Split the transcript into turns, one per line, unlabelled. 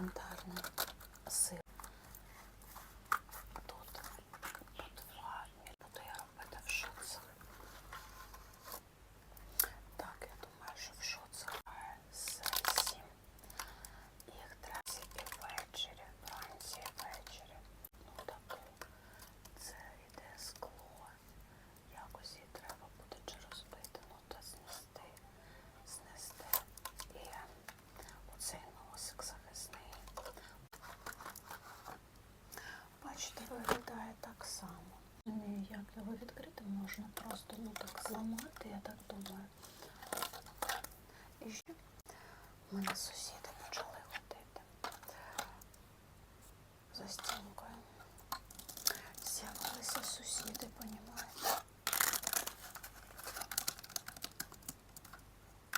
легендарна сыр. само. Ну, як його відкрити, можна просто ну, так зламати, я так думаю. І ще в мене сусіди почали ходити за стінкою.